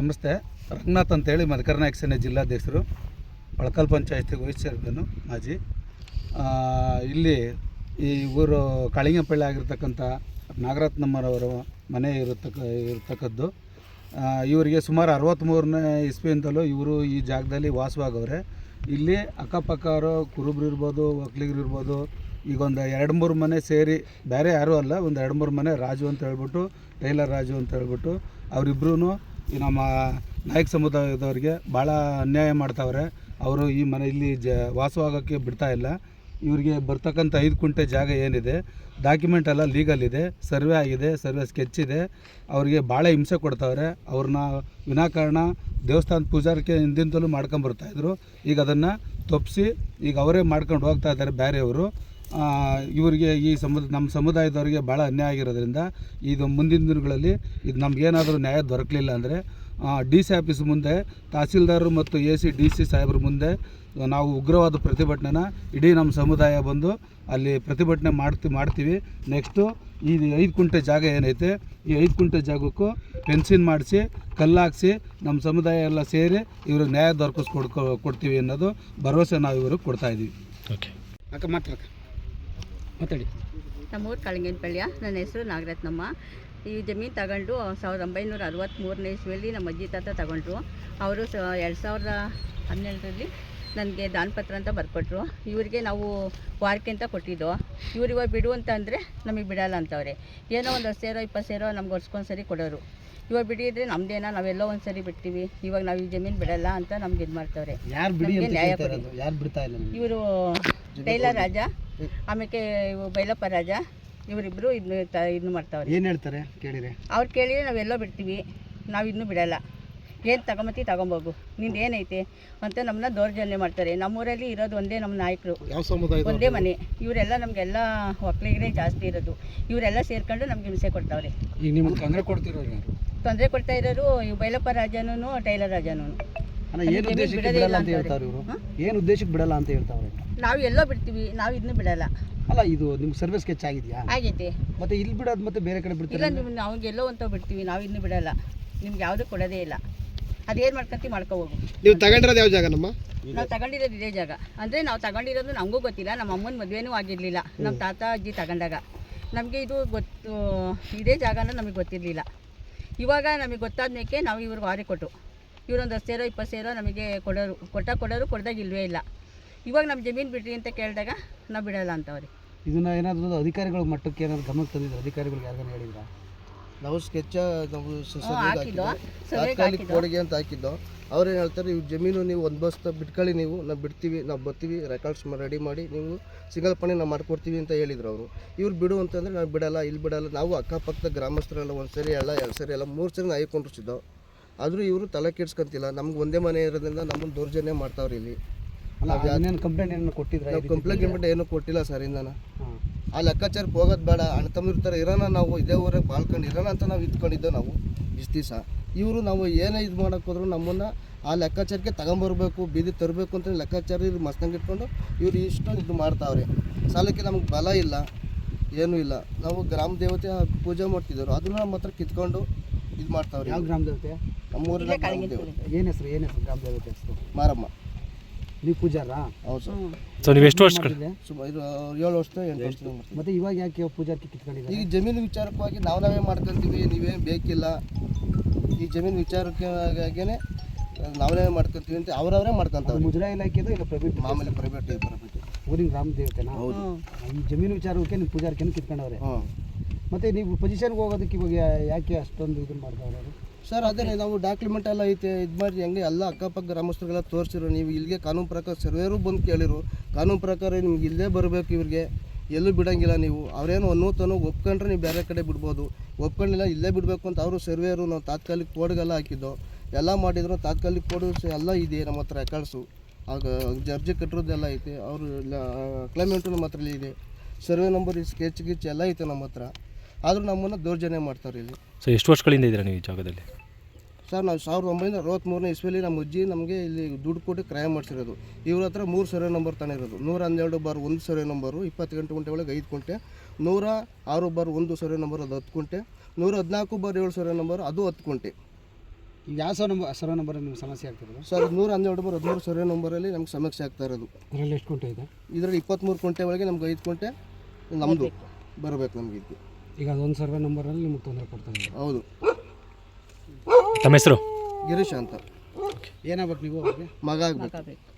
ನಮಸ್ತೆ ರಂಗನಾಥ್ ಅಂತೇಳಿ ಮದಕರ್ನಾಯಕ ಸೇನೆ ಜಿಲ್ಲಾಧ್ಯಕ್ಷರು. ಒಳಕಲ್ ಪಂಚಾಯತಿ ವೈಸ್ ಮಾಜಿ. ಇಲ್ಲಿ ಈ ಊರು ಕಾಳಿಂಗಪಳ್ಳಿ ಆಗಿರ್ತಕ್ಕಂಥ ನಾಗರತ್ನಮ್ಮರವರು ಮನೆ ಇರತಕ್ಕ, ಇರತಕ್ಕದ್ದು. ಇವರಿಗೆ ಸುಮಾರು ಅರವತ್ತ್ಮೂರನೇ ಇಸ್ವಿಯಿಂದಲೂ ಇವರು ಈ ಜಾಗದಲ್ಲಿ ವಾಸವಾಗವ್ರೆ. ಇಲ್ಲಿ ಅಕ್ಕಪಕ್ಕವರು ಕುರುಬ್ರು ಇರ್ಬೋದು, ಒಕ್ಲಿಗರು ಇರ್ಬೋದು ಈಗ ಒಂದು ಎರಡು ಮೂರು ಮನೆ ಸೇರಿ, ಬೇರೆ ಯಾರೂ ಅಲ್ಲ, ಒಂದು ಎರಡು ಮೂರು ಮನೆ ರಾಜು ಅಂತ ಹೇಳ್ಬಿಟ್ಟು, ಟೈಲರ್ ರಾಜು ಅಂತ ಹೇಳ್ಬಿಟ್ಟು ಅವರಿಬ್ಬರೂ ಈ ನಮ್ಮ ನಾಯಕ ಸಮುದಾಯದವ್ರಿಗೆ ಭಾಳ ಅನ್ಯಾಯ ಮಾಡ್ತಾವ್ರೆ. ಅವರು ಈ ಮನೆ ಇಲ್ಲಿ ಜ ವಾಸವಾಗೋಕ್ಕೆ ಬಿಡ್ತಾ ಇಲ್ಲ. ಇವರಿಗೆ ಬರ್ತಕ್ಕಂಥ ಐದು ಕುಂಟೆ ಜಾಗ ಏನಿದೆ ಡಾಕ್ಯುಮೆಂಟ್ ಎಲ್ಲ ಲೀಗಲ್ ಇದೆ, ಸರ್ವೆ ಆಗಿದೆ, ಸರ್ವೆ ಸ್ಕೆಚ್ ಇದೆ. ಅವರಿಗೆ ಭಾಳ ಹಿಂಸೆ ಕೊಡ್ತಾವ್ರೆ. ಅವ್ರನ್ನ ವಿನಾಕಾರಣ ದೇವಸ್ಥಾನದ ಪೂಜಾರಕ್ಕೆ ಹಿಂದಿಂದಲೂ ಮಾಡ್ಕೊಂಬರ್ತಾಯಿದ್ರು ಈಗ ಅದನ್ನು ತಪ್ಪಿಸಿ ಈಗ ಅವರೇ ಮಾಡ್ಕೊಂಡು ಹೋಗ್ತಾ ಇದ್ದಾರೆ ಬೇರೆಯವರು ಇವರಿಗೆ ಈ ಸಮುದ, ನಮ್ಮ ಸಮುದಾಯದವರಿಗೆ ಭಾಳ ಅನ್ಯಾಯ ಆಗಿರೋದ್ರಿಂದ ಇದು ಮುಂದಿನ ದಿನಗಳಲ್ಲಿ ಇದು ನಮಗೇನಾದರೂ ನ್ಯಾಯ ದೊರಕಲಿಲ್ಲ ಅಂದರೆ ಡಿ ಸಿ ಆಫೀಸ್ ಮುಂದೆ ತಹಸೀಲ್ದಾರರು ಮತ್ತು ಎ ಸಿ ಡಿ ಸಿ ಸಾಹೇಬ್ರ ಮುಂದೆ ನಾವು ಉಗ್ರವಾದ ಪ್ರತಿಭಟನೆನ ಇಡೀ ನಮ್ಮ ಸಮುದಾಯ ಬಂದು ಅಲ್ಲಿ ಪ್ರತಿಭಟನೆ ಮಾಡ್ತಿ ಮಾಡ್ತೀವಿ. ನೆಕ್ಸ್ಟು ಈ ಐದು ಕುಂಟೆ ಜಾಗ ಏನೈತೆ ಈ ಐದು ಕುಂಟೆ ಜಾಗಕ್ಕೂ ಫೆನ್ಸಿನ್ ಮಾಡಿಸಿ ಕಲ್ಲಾಕ್ಸಿ ನಮ್ಮ ಸಮುದಾಯ ಎಲ್ಲ ಸೇರಿ ಇವ್ರಿಗೆ ನ್ಯಾಯ ದೊರಕಿಸ್ಕೊಡ್ಕೊ ಕೊಡ್ತೀವಿ ಅನ್ನೋದು ಭರವಸೆ ನಾವು ಇವ್ರಿಗೆ ಕೊಡ್ತಾ ಇದ್ದೀವಿ ಓಕೆ ಅಕ್ಕ ಮಾತಾಡಕ್ಕ. ಮಾತಾಡಿ. ನಮ್ಮೂರು ಕಾಳಿಂಗನಪಳ್ಳಿಯ. ನನ್ನ ಹೆಸರು ನಾಗರತ್ನಮ್ಮ. ಈ ಜಮೀನು ತಗೊಂಡು ಸಾವಿರದ ಒಂಬೈನೂರ ಅರವತ್ತ್ಮೂರನೇ ಇಸ್ವಿಯಲ್ಲಿ ನಮ್ಮ ಅಜ್ಜಿ ತಾತ ತಗೊಂಡ್ರು. ಅವರು ಸ ಎರಡು ಸಾವಿರದ ಹನ್ನೆರಡರಲ್ಲಿ ನನಗೆ ದಾನಪತ್ರ ಅಂತ ಬರ್ಕೊಟ್ರು. ಇವರಿಗೆ ನಾವು ವಾರಕ್ಕೆ ಅಂತ ಕೊಟ್ಟಿದ್ದು. ಇವ್ರು ಇವಾಗ ಬಿಡು ಅಂತ ಅಂದರೆ ನಮಗೆ ಬಿಡಲ್ಲ ಅಂತವ್ರೆ. ಏನೋ ಒಂದು ಹತ್ತು ಸೇರೋ ಇಪ್ಪತ್ತು ಸೇರೋ ನಮ್ಗೆ ವರ್ಷಕ್ಕೊಂದು ಸರಿ ಕೊಡೋರು. ಇವಾಗ ಬಿಡಿದ್ರೆ ನಮ್ದೇನ? ನಾವೆಲ್ಲೋ ಒಂದು ಸರಿ ಬಿಡ್ತೀವಿ ಇವಾಗ ನಾವು ಈ ಜಮೀನು ಬಿಡಲ್ಲ ಅಂತ ನಮ್ಗೆ ಇದು ಮಾಡ್ತವ್ರೆ. ನ್ಯಾಯ ಕೊಡಿ. ಇವರು ಟೈಲರ್ ರಾಜ ಆಮೇಲೆ ಇವು ಬೈಲಪ್ಪ ರಾಜ ಇವರಿಬ್ಬರು ಇನ್ನು ತ ಮಾಡ್ತಾವ್ರಿ ಮಾಡ್ತಾವ್ರೆ ಏನ್ ಹೇಳ್ತಾರೆ ಕೇಳಿರಿ. ಅವ್ರು ಕೇಳಿದ್ರೆ ನಾವೆಲ್ಲೋ ಬಿಡ್ತೀವಿ ನಾವು ಇನ್ನೂ ಬಿಡಲ್ಲ. ಏನು ತಗೊಂಬತ್ತಿ ತಗೊಂಬೋಗು ನಿಂದು ಏನೈತೆ ಅಂತ ನಮ್ಮನ್ನ ದೌರ್ಜನ್ಯ ಮಾಡ್ತಾರೆ. ನಮ್ಮೂರಲ್ಲಿ ಇರೋದು ಒಂದೇ ನಮ್ಮ ನಾಯಕರು. ಒಂದೇ ಮನೆ. ಇವರೆಲ್ಲ ನಮಗೆಲ್ಲ ಒಕ್ಕಲಿಗರೇ ಜಾಸ್ತಿ ಇರೋದು. ಇವರೆಲ್ಲ ಸೇರ್ಕೊಂಡು ನಮ್ಗೆ ಹಿಂಸೆ ಕೊಡ್ತಾವ್ರೆ. ತೊಂದರೆ ಕೊಡ್ತಾ ಇರೋರು ಇವು ಬೈಲಪ್ಪ ರಾಜನೂ ಟೈಲರ್ ರಾಜನೂ ಏನು ಉದ್ದೇಶಕ್ಕೆ ಬಿಡಲ್ಲ ಅಂತ ಹೇಳ್ತಾರೆ ಇವರು? ಏನು ಉದ್ದೇಶಕ್ಕೆ ಬಿಡಲ್ಲ ಅಂತ ಹೇಳ್ತಾವ್ರೆ? ನಾವು ಎಲ್ಲೋ ಬಿಡ್ತೀವಿ ನಾವು ಇದನ್ನ ಬಿಡಲ್ಲ. ಅಲ್ಲ ಇದು ನಿಮ್ಗೆ ಸರ್ವಿಸ್ ಸ್ಕೆಚ್ ಆಗಿದೆಯಾ? ಆಗೈತೆ. ಮತ್ತೆ ಇಲ್ಲಿ ಬಿಡೋದು ಮತ್ತೆ ಬೇರೆ ಕಡೆ ಇಲ್ಲ ಬಿಡ್ತಾರೆ ನೀವು ನಾವು ಎಲ್ಲೋ ಅಂತ ಬಿಡ್ತೀವಿ ನಾವು ಇನ್ನೂ ಬಿಡಲ್ಲ. ನಿಮ್ಗೆ ಯಾವುದು ಕೊಡೋದೇ ಇಲ್ಲ. ಅದೇನು ಮಾಡ್ಕೊಂತಿ ಮಾಡ್ಕೊ ಹೋಗು. ನೀವು ತಗೊಂಡಿರೋದು ಯಾವ ಜಾಗ ನಮ್ಮ ನಾವು ತಗೊಂಡಿರೋದು ಇದೇ ಜಾಗ. ಅಂದರೆ ನಾವು ತಗೊಂಡಿರೋದು ನಮಗೂ ಗೊತ್ತಿಲ್ಲ ನಮ್ಮ ಅಮ್ಮನ ಮದುವೆನೂ ಆಗಿರಲಿಲ್ಲ ನಮ್ಮ ತಾತ ಅಜ್ಜಿ ತಗೊಂಡಾಗ. ನಮಗೆ ಇದು ಗೊತ್ತು ಇದೇ ಜಾಗನ ನಮಗೆ ಗೊತ್ತಿರಲಿಲ್ಲ. ಇವಾಗ ನಮಗೆ ಗೊತ್ತಾದ ಮೇಕೆ ನಾವು ಇವ್ರಿಗೆ ವಾರಿ ಕೊಟ್ಟು. ಇವರೊಂದು ಹತ್ತು ಸೇರೋ ಇಪ್ಪತ್ತು ಸೇರೋ ನಮಗೆ ಕೊಡೋರು ಕೊಟ್ಟ ಕೊಡೋರು ಕೊಡ್ದಾಗ ಇಲ್ವೇ ಇಲ್ಲ. ಇವಾಗ ನಮ್ಮ ಜಮೀನು ಬಿಡ್ರಿ ಅಂತ ಕೇಳಿದಾಗ ನಾವು ಬಿಡೋಲ್ಲ ಅಂತವ್ರಿ. ಇದನ್ನ ಏನಾದರೂ ಅಧಿಕಾರಿಗಳ ಮಟ್ಟಕ್ಕೆ ಏನಾದ್ರು ಗಮನಕ್ಕೆ ತಂದಿದ್ರು? ಅಧಿಕಾರಿಗಳಿಗೆ ಯಾರಿಗಾನ ಹೇಳಿದ್ರ? ನಾವು ಸ್ಕೆಚ್ ನಾವು ಸ- ಹ್ಞೂ ಸರ್ವೆಗೆ ಹಾಕಿದ್ದು? ಹಾಕಿದ್ದು? ಸರ್ವೆಗೆ ತಾತ್ಕಾಲಿಕ ಕೊಡುಗೆ ಅಂತ ಹಾಕಿದ್ದು? ಅವ್ರೇನು ಹೇಳ್ತಾರೆ ಇವು ಜಮೀನು ನೀವು ಒಂದು ಬಸ್ ಬಿಟ್ಕೊಳ್ಳಿ ನೀವು ನಾವು ಬಿಡ್ತೀವಿ ನಾವು ಬರ್ತೀವಿ ರೆಕಾರ್ಡ್ಸ್ ರೆಡಿ ಮಾಡಿ ನೀವು ಸಿಂಗಲ್ ಪಣಿ ನಾವು ಮಾಡ್ಕೊಡ್ತೀವಿ ಅಂತ ಹೇಳಿದ್ರು ಅವರು. ಇವ್ರು ಬಿಡು ಅಂತಂದರೆ ನಾವು ಬಿಡಲ್ಲ ಇಲ್ಲಿ ಬಿಡಲ್ಲ. ನಾವು ಅಕ್ಕಪಕ್ಕದ ಗ್ರಾಮಸ್ಥರೆಲ್ಲ ಒಂದು ಸರಿ ಎಲ್ಲ ಎರಡು ಸರಿ ಎಲ್ಲ ಮೂರು ಸರಿ ನಾವು ಕೊಂಡಿಸಿದ್ದೋ ಆದರೂ ಇವರು ತಲೆ ಕೆಡ್ಸ್ಕೊಂತಿಲ್ಲ. ನಮ್ಗೆ ಒಂದೇ ಮನೆ ಇರೋದ್ರಿಂದ ನಮ್ಮನ್ನು ದೌರ್ಜನ್ಯ ಮಾಡ್ತಾವ್ರಿ ಇಲ್ಲಿ. ಕಂಪ್ಲೇಂಟ್ ಏನೋ ಕೊಟ್ಟಿದ್ರೆ ನಾವು ಕಂಪ್ಲೇಂಟ್ ಗಿಂಪ್ಲೇಂಟ್ ಏನೂ ಕೊಟ್ಟಿಲ್ಲ ಸರ್ ಇಂದನ. ಆ ಲೆಕ್ಕಾಚಾರಕ್ಕೆ ಹೋಗೋದು ಬೇಡ ಅಣ್ಣ ತಮ್ಮ ಥರ ಇರೋಣ ನಾವು ಇದೇ ಊರಾಗ ಬಾಳ್ಕೊಂಡು ಇರೋಣ ಅಂತ ನಾವು ಇದ್ಕೊಂಡಿದ್ದೆವು ನಾವು ಇಷ್ಟು ದಿವಸ. ಇವರು ನಾವು ಏನೇ ಇದು ಮಾಡೋಕ್ಕೋದ್ರು ನಮ್ಮನ್ನು ಆ ಲೆಕ್ಕಾಚಾರಕ್ಕೆ ತಗೊಂಬರ್ಬೇಕು ಬೀದಿ ತರಬೇಕು ಅಂತ ಲೆಕ್ಕಾಚಾರ ಇವ್ರು ಮಸ್ನಂಗೆ ಇಟ್ಕೊಂಡು ಇವ್ರು ಇಷ್ಟೊಂದು ಇದು ಮಾಡ್ತಾವ್ರೆ. ಸಾಲಕ್ಕೆ ನಮ್ಗೆ ಬಲ ಇಲ್ಲ ಏನೂ ಇಲ್ಲ. ನಾವು ಗ್ರಾಮ ದೇವತೆ ಪೂಜೆ ಮಾಡ್ತಿದ್ದರು ಅದನ್ನು ನಮ್ಮ ಹತ್ರ ಕಿತ್ಕೊಂಡು ಇದು ಮಾಡ್ತಾವ್ರಿ ಯಾವ ಗ್ರಾಮ ದೇವತೆ? ನಮ್ಮೂರಿನ ಇಲ್ಲೇ ಗ್ರಾಮ ದೇವತೆ ಏನು ಹೆಸರು ಏನು ಹೆಸರು ಗ್ರಾಮ ದೇವತೆ ಹೆಸರು? ಮಾರಮ್ಮ. ನೀವು ಪೂಜಾರಾ ಹೌದು ಸರ್. ಸೊ ನೀವು ಎಷ್ಟು ವರ್ಷ? ಸುಮಾರು ಇದು ಏಳು ವರ್ಷ ಎಂಟು ವರ್ಷ ಮಾಡ್ತೀವಿ ಮತ್ತೆ ಇವಾಗ ಯಾಕೆ ಪೂಜಾ ಕಿತ್ಕೊಂಡಿದ್ದಾರೆ? ಈಗ ಜಮೀನು ವಿಚಾರಕ್ಕಾಗಿ ನಾವು ನಾವೇ ಮಾಡ್ಕೊಂತೀವಿ ನೀವೇನು ಬೇಕಿಲ್ಲ. ಈ ಜಮೀನು ವಿಚಾರಕ್ಕಾಗೇನೆ ನಾವು ನಾವೇ ಮಾಡ್ಕೊಂತೀವಿ ಅಂತ ಅವ್ರವರೇ ಮಾಡ್ಕೊಂತಾವ್ರಿ. ಮುಜರಾಯಿ ಇಲಾಖೆದು ಇಲ್ಲ ಪ್ರೈವೇಟ್ ಮಾಮೂಲಿ ಪ್ರೈವೇಟ್ ಪ್ರೈವೇಟ್ ಊರಿನ ಗ್ರಾಮ ದೇವತೆನಾ? ಹೌದು. ಈ ಜಮೀನು ವಿಚಾರಕ್ಕೆ ನೀವು ಪೂಜಾರ್ಕೆನ ಕಿತ್ಕೊಂಡವ್ರೆ? ಹ್ಞೂ ಮತ್ತೆ ನೀವು ಪೊಸಿಷನ್ಗೆ ಹೋಗೋದಕ್ಕೆ ಇವಾಗ ಯಾಕೆ ಅಷ್ಟೊಂದು ಇದನ್ನ ಮಾಡ್ತಾ ಇರೋದು? ಸರ್ ಅದೇ ನಾವು ಡಾಕ್ಯುಮೆಂಟ್ ಎಲ್ಲ ಐತೆ, ಇದು ಮಾಡಿ ಹೆಂಗೆ ಎಲ್ಲ ಅಕ್ಕಪಕ್ಕ ಗ್ರಾಮಸ್ಥರಿಗೆಲ್ಲ ತೋರಿಸಿರು. ನೀವು ಇಲ್ಲಿಗೆ ಕಾನೂನು ಪ್ರಕಾರ ಸರ್ವೇರು ಬಂದು ಕೇಳಿರು. ಕಾನೂನು ಪ್ರಕಾರ ನಿಮ್ಗೆ ಇಲ್ಲೇ ಬರಬೇಕು ಇವ್ರಿಗೆ. ಎಲ್ಲೂ ಬಿಡೋಂಗಿಲ್ಲ ನೀವು. ಅವ್ರೇನು ತನೋ ಒಪ್ಕೊಂಡ್ರೆ ನೀವು ಬೇರೆ ಕಡೆ ಬಿಡ್ಬೋದು. ಒಪ್ಕೊಂಡಿಲ್ಲ, ಇಲ್ಲೇ ಬಿಡಬೇಕು ಅಂತ ಅವರು ಸರ್ವೇರು ನಾವು ತಾತ್ಕಾಲಿಕ ಕೋಡ್ಗೆಲ್ಲ ಹಾಕಿದ್ದು. ಎಲ್ಲ ಮಾಡಿದ್ರು, ತಾತ್ಕಾಲಿಕ ಕೋಡ್ ಎಲ್ಲ ಇದೆ ನಮ್ಮ ಹತ್ರ ರೆಕಾರ್ಡ್ಸು ಆಗ ಜರ್ಜಿ ಕಟ್ಟಿರೋದೆಲ್ಲ ಐತೆ. ಅವರು ಕ್ಲೈಮೆಂಟು ನಮ್ಮ ಹತ್ರ ಇದೆ. ಸರ್ವೆ ನಂಬರ್ ಸ್ಕೆಚ್ ಗಿಚ್ ಎಲ್ಲ ಐತೆ ನಮ್ಮ ಹತ್ರ. ಆದರೂ ನಮ್ಮನ್ನು ದೌರ್ಜನ್ಯ ಮಾಡ್ತಾರೆ ಇಲ್ಲಿ. ಸೊ ಎಷ್ಟು ವರ್ಷಗಳಿಂದ ಇದ್ದೀರಾ ನೀವು ಈ ಜಾಗದಲ್ಲಿ? ಸರ್ ನಾವು ಸಾವಿರದ ಒಂಬೈನೂರ ಅರವತ್ತ್ಮೂರನೇ ಇಸ್ವಿಯಲ್ಲಿ ನಮ್ಮ ಅಜ್ಜಿ ನಮಗೆ ಇಲ್ಲಿ ದುಡ್ಡು ಕೊಟ್ಟು ಕ್ರಯ ಮಾಡಿಸಿರೋದು. ಇವ್ರ ಹತ್ರ ಮೂರು ಸರ್ವೆ ನಂಬರ್ ತಾನಿರೋದು ನೂರ ಹನ್ನೆರಡು ಬಾರ್ ಒಂದು ಸರ್ವೆ ನಂಬರು ಇಪ್ಪತ್ತು ಗಂಟೆ ಗಂಟೆ ಒಳಗೆ ಐದು ಕುಂಟೆ ನೂರ ಆರು ಬಾರ್ ಒಂದು ಸರ್ವೆ ನಂಬರ್ ಅದು ಹತ್ತು ಕುಂಟೆ ನೂರ ಹದಿನಾಲ್ಕು ಬಾರ್ ಏಳು ಸರ್ವೆ ನಂಬರ್ ಅದು ಹತ್ತು ಕುಂಟೆ ಯಾವ ಸರ್ ನಂಬರ್ ಸರ್ವೆ ನಂಬರ್ ನಿಮ್ಗೆ ಸಮಸ್ಯೆ ಆಗ್ತಿರೋದು? ಸರ್ ನೂರ ಹನ್ನೆರಡು ಬಾರ್ ಹದಿಮೂರು ಸರ್ವೆ ನಂಬರಲ್ಲಿ ನಮ್ಗೆ ಸಮಸ್ಯೆ ಆಗ್ತಾ ಇರೋದು. ಇದರಲ್ಲಿ ಎಷ್ಟು ಕುಂಟೆ ಇದೆ? ಇದರಲ್ಲಿ ಇಪ್ಪತ್ತ್ಮೂರು ಕುಂಟೆ ಒಳಗೆ ನಮ್ಗೆ ಐದು ಕುಂಟೆ ನಮ್ಮದು ಬರಬೇಕು ನಮಗೆ ಇದು. ಈಗ ಅದೊಂದು ಸರ್ವೆ ನಂಬರಲ್ಲಿ ನಿಮ್ಗೆ ತೊಂದರೆ ಕೊಡ್ತಾನೆ ಹೌದು. ತಮ್ಮ ಹೆಸರು? ಗಿರೀಶ್ ಅಂತ. ಏನಾಗ್ಬೇಕು ನೀವು ಅವ್ರಿಗೆ? ಮಗ ಆಗ್ಬೇಕು. ಆಗಬೇಕು.